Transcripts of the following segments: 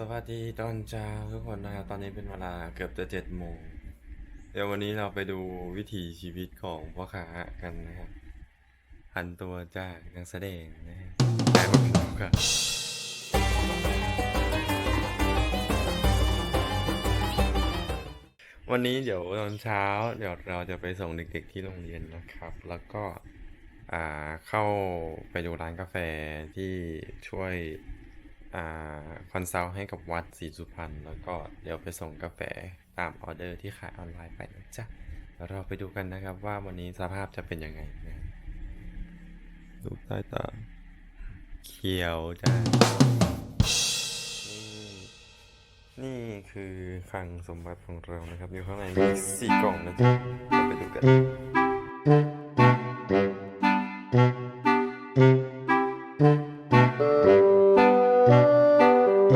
สวัสดีตอนเช้าทุกคนนะครับตอนนี้เป็นเวลาเกือบจะเจ็ดโมงเดี๋ยววันนี้เราไปดูวิถีชีวิตของพ่อค้ากันนะครับพันตัวจากนักแสดงนะฮะแต่ว่าเป็นพ่อค้าวันนี้เดี๋ยวตอนเช้า เดี๋ยวเราจะไปส่งเด็กๆที่โรงเรียนนะครับ แล้วก็อ่าเข้าไปดูร้านกาแฟที่ช่วย คอนซัลท์ให้กับวัดศรีสุพรรณแล้วก็เดี๋ยวไปส่งกาแฟตามออเดอร์ที่ขายออนไลน์ไปนะจ๊ะเราไปดูกันนะครับว่าวันนี้สภาพจะเป็นยังไงนะดูใต้ตาเขียวจ้านี่นี่คือคลังสมบัติของเรานะครับ อยู่ข้างในมีสี่กล่องนะจ๊ะเราไปดูกัน เส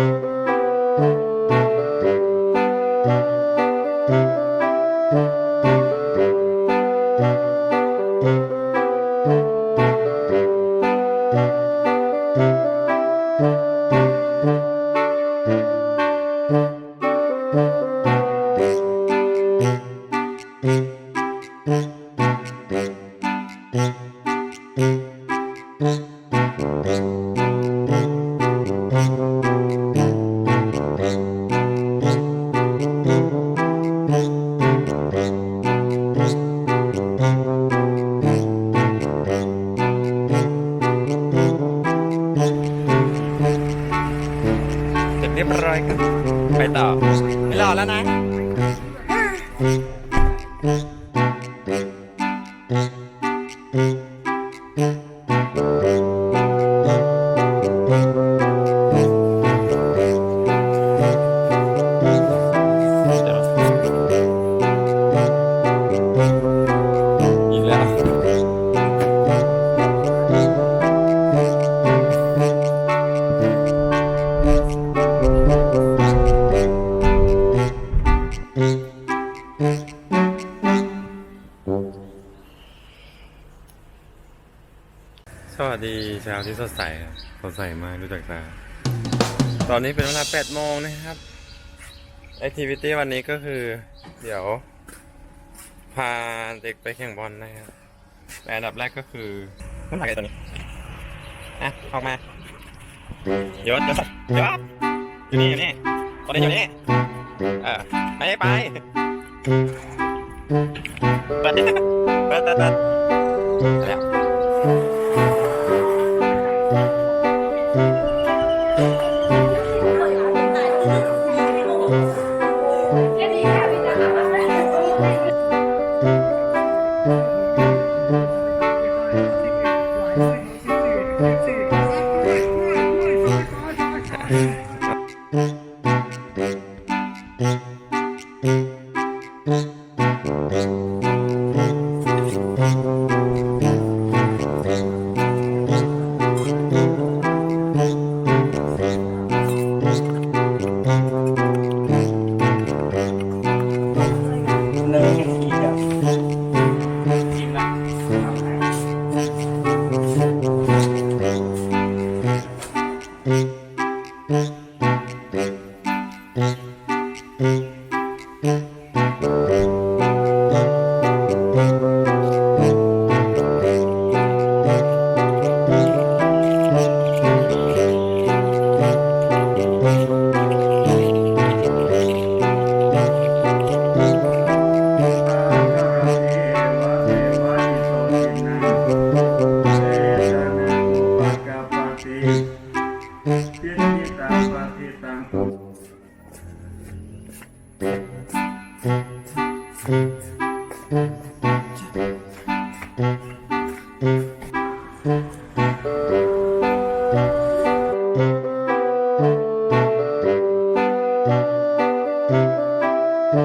รียบร้อยครับไปต่อไม่รอแล้วนะ วัสดีเช้าที่สดใสครับสดใสมากรู้จักตาตอนนี้เป็นเวลา8โมงนะครับแอคทิวิตี้วันนี้ก็คือ เดี๋ยว พาเด็กไปแข่งบอลนะครับแต่อันดับแรกก็คือน้ำหนักไอ้ตัวนี้อะออกมายศยศยศอยู่นี่อยู่นี่คนนี้อยู่นี่เออไปไปเปิดดิเปิดเปิดเปิ ด thank you.